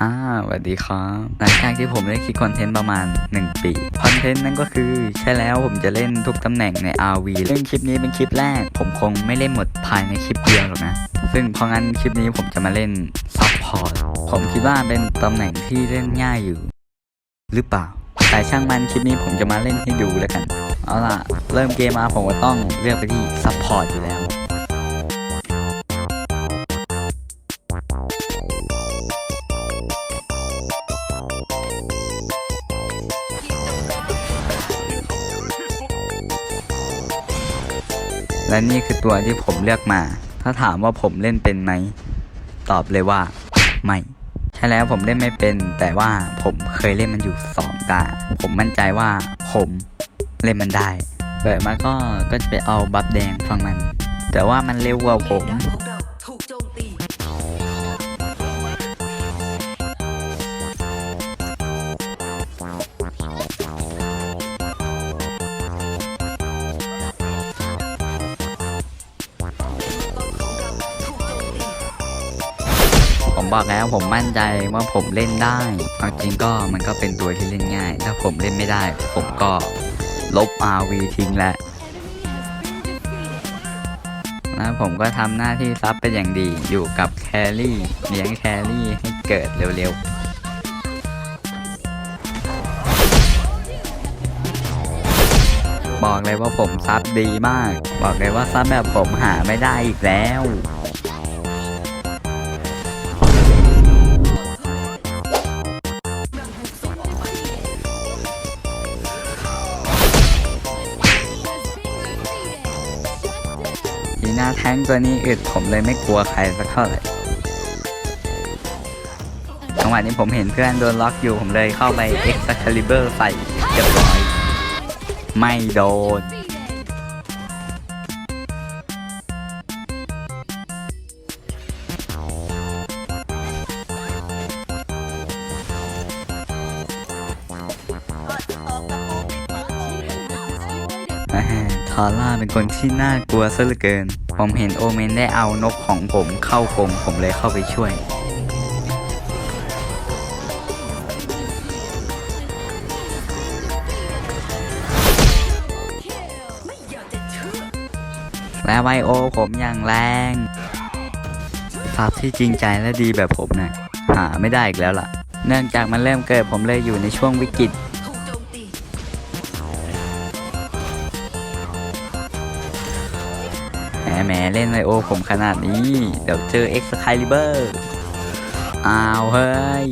อ่าสวัสดีครับหลังจากที่ผมได้คิดคอนเทนต์ประมาณ 1 ปี คอนเทนต์นั้นก็คือ ใช่แล้วผมจะเล่นทุกตำแหน่งใน RV ซึ่งคลิปนี้เป็นคลิปแรก ผมคงไม่เล่นหมดภายในคลิปเดียวหรอกนะ ซึ่งเพราะงั้นคลิปนี้ผมจะมาเล่นซัพพอร์ต ผมคิดว่าเป็นตำแหน่งที่เล่นง่ายอยู่ หรือเปล่า แต่ช่างมันคลิปนี้ผมจะมาเล่นให้ดูแล้วกัน เอาล่ะ เริ่มเกมมาผมก็ต้องเลือกไปที่ซัพพอร์ตอยู่แล้ว และนี่คือตัวที่ผมเลือกมา ถ้าถามว่าผมเล่นเป็นไหม ตอบเลยว่า ไม่ ใช่แล้วผมเล่นไม่เป็น แต่ว่าผมเคยเล่นมันอยู่สองตา ผมมั่นใจว่าผมเล่นมันได้เปิดมาก็ก็จะไปเอาบัฟแดงฟังมัน แต่ว่ามันเร็วกว่าผม ผมบอกแล้วผมมั่นใจว่าผมเล่นได้เอาจริงก็มันก็เป็นตัวที่เล่นง่าย ถ้าผมเล่นไม่ได้ ผมก็ลบ RV ทิ้งแล้วแล้วผมก็ทำหน้าที่ซับเป็นอย่างดีอยู่กับแครี่เลี้ยงแครี่ให้เกิดเร็วๆบอกเลยว่าผมซับดีมาก บอกเลยว่าซับแบบผมหาไม่ได้อีกแล้วีหน้าแท้งตัวนี้อึดผมเลยไม่กลัวใครสักเท่าไหร่จังหวะนี้ผมเห็นเพื่อนโดนล็อกอยู่ผมเลยเข้าไป Excalibur ใส่เรียบร้อย ไม่โดน ทอร่าเป็นคนที่น่ากลัวซะเหลือเกิน ผมเห็นโอเมนได้เอานกของผมเข้ากรงผมเลยเข้าไปช่วยและไวโอผมอย่างแรงซับที่จริงใจและดีแบบผมนะ่ะหาไม่ได้อีกแล้วล่ะ เนื่องจากมันเริ่มเกิดผมเลยอยู่ในช่วงวิกฤต แหมแหมเล่นไวโอผมขนาดนี้ เดี๋ยวเจอ Excalibur อ้าวเฮ้ย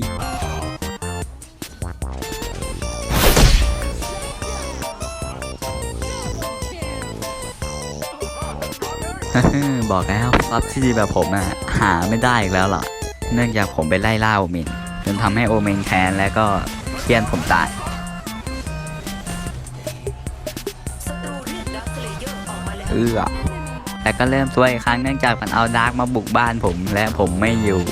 บอกแล้วซับที่ดีแบบผมอะหาไม่ได้อีกแล้วล่ะเนื่องจากผมไปไล่ล่าโอเมนจนทำให้โอเมนแค้นแล้วก็เคียนผมตายเอร์อ แต่ก็เริ่มซวยอีกครั้งเนื่องจากมันเอาดาร์กมาบุกบ้านผมและผมไม่อยู่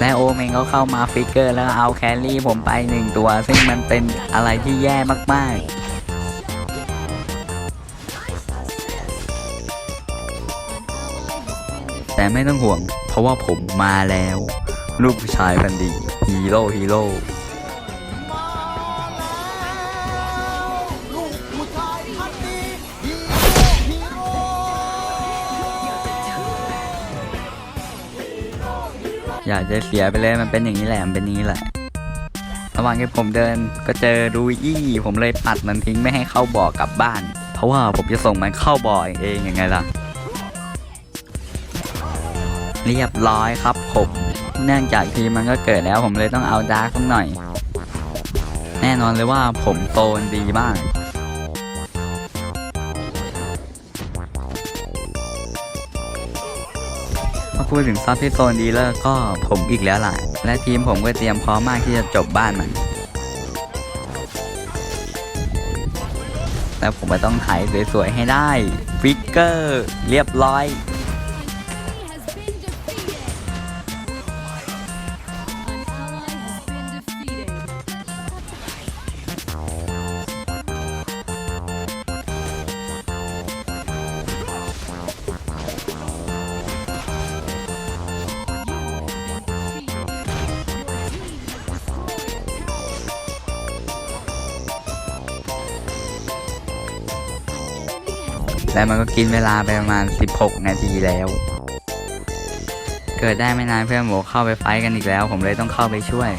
และโอเมนก็เข้ามาฟิกเกอร์แล้วเอาแครี่ผมไปหนึ่งตัว ซึ่งมันเป็นอะไรที่แย่มากๆแต่ไม่ต้องห่วง เพราะว่าผมมาแล้ว ลูกผู้ชายพันดีฮีโร่ฮีโร่ อยากจะเสียไปเลยมันเป็นอย่างนี้แหละมันเป็นอย่างนี้แหละ ระหว่างที่ผมเดินก็เจอรูอี้ผมเลยปัดมันทิ้งไม่ให้เข้าบ่อกลับบ้าน เพราะว่าผมจะส่งมันเข้าบ่อเองยังไงล่ะ เรียบร้อยครับผมเนื่องจากทีมันก็เกิดแล้วผมเลยต้องเอาดาร์กสักหน่อย แน่นอนเลยว่าผมโตนดีมากาพูดถึงซับที่โซนดีเลอร์ก็ผมอีกแล้วล่ะ และทีมผมก็เตรียมพร้อมมากที่จะจบบ้านมันแล้วผมก็ต้องถ่ายสวยๆให้ได้ฟิกเกอร์ เรียบร้อย แล้วมันก็กินเวลาไปประมาณ 16 นาทีแล้ว เกิดได้ไม่นานเพื่อนโหมเข้าไปไฟท์กันอีกแล้ว ผมเลยต้องเข้าไปช่วย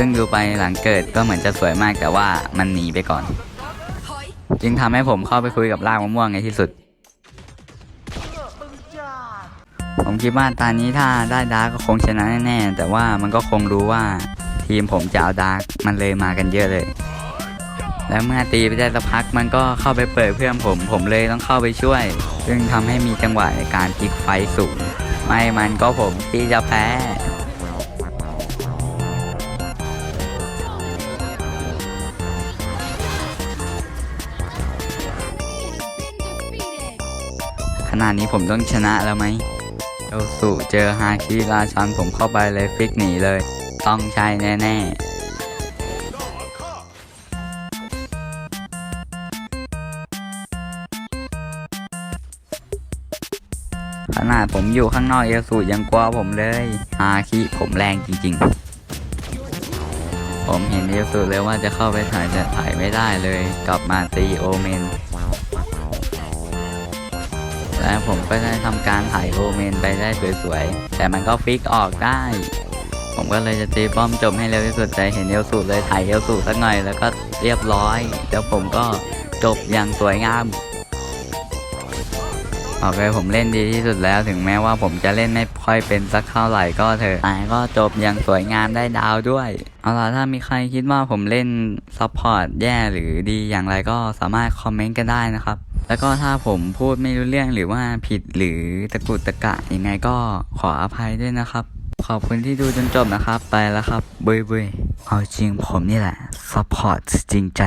ซึ่งดูไปหลังเกิดก็เหมือนจะสวยมากแต่ว่ามันหนีไปก่อน จึงทำให้ผมเข้าไปคุยกับรากมะม่วงในที่สุด ผมคิดว่าตอนนี้ถ้าได้ดาร์กก็คงชนะแน่ๆ แต่ว่ามันก็คงรู้ว่าทีมผมจะเอาดาร์กมันเลยมากันเยอะเลย แล้วเมื่อตีไปได้สักพักมันก็เข้าไปเปิดเพื่อนผม ผมเลยต้องเข้าไปช่วย ซึ่งทำให้มีจังหวะในการพลิกไฟสูง ไม่มันก็ผมที่จะแพ้ นาดนี้ผมต้องชนะแล้วไหมเอลสุเจอฮาคิราชันผมเข้าไปเลยฟิกหนีเลย ต้องใช่แน่ๆขนาดผมอยู่ข้างนอกเอลสุยังกลัวผมเลยฮาคิผมแรงจริงๆ ผมเห็นเอลสุเลยว่าจะเข้าไปถ่ายแต่ถ่ายไม่ได้เลย กลับมาตีโอเมน และผมก็ได้ทำการถ่ายโอเมนไปได้สวยๆ แต่มันก็ฟิกออกได้ ผมก็เลยจะตีป้อมจบให้เร็วที่สุดแต่เห็นเอลสูเลยถ่ายเอลสูสักหน่อยแล้วก็เรียบร้อย แล้วผมก็จบอย่างสวยงามโอเคผมเล่นดีที่สุดแล้วถึงแม้ว่าผมจะเล่นไม่ค่อยเป็นสักเท่าไหร่ก็เถอะแต่ก็จบอย่างสวยงามได้ดาวด้วย เอาล่ะถ้ามีใครคิดว่าผมเล่นซัพพอร์ตแย่หรือดีอย่างไรก็สามารถคอมเมนต์กันได้นะครับ แล้วก็ถ้าผมพูดไม่รู้เรื่องหรือว่าผิดหรือตะกุตตะกะยังไงก็ขออภัยด้วยนะครับ ขอบคุณที่ดูจนจบนะครับ ไปแล้วครับบุยบุยเอาจริงผมนี่แหละซัพพอร์ตจริงใจ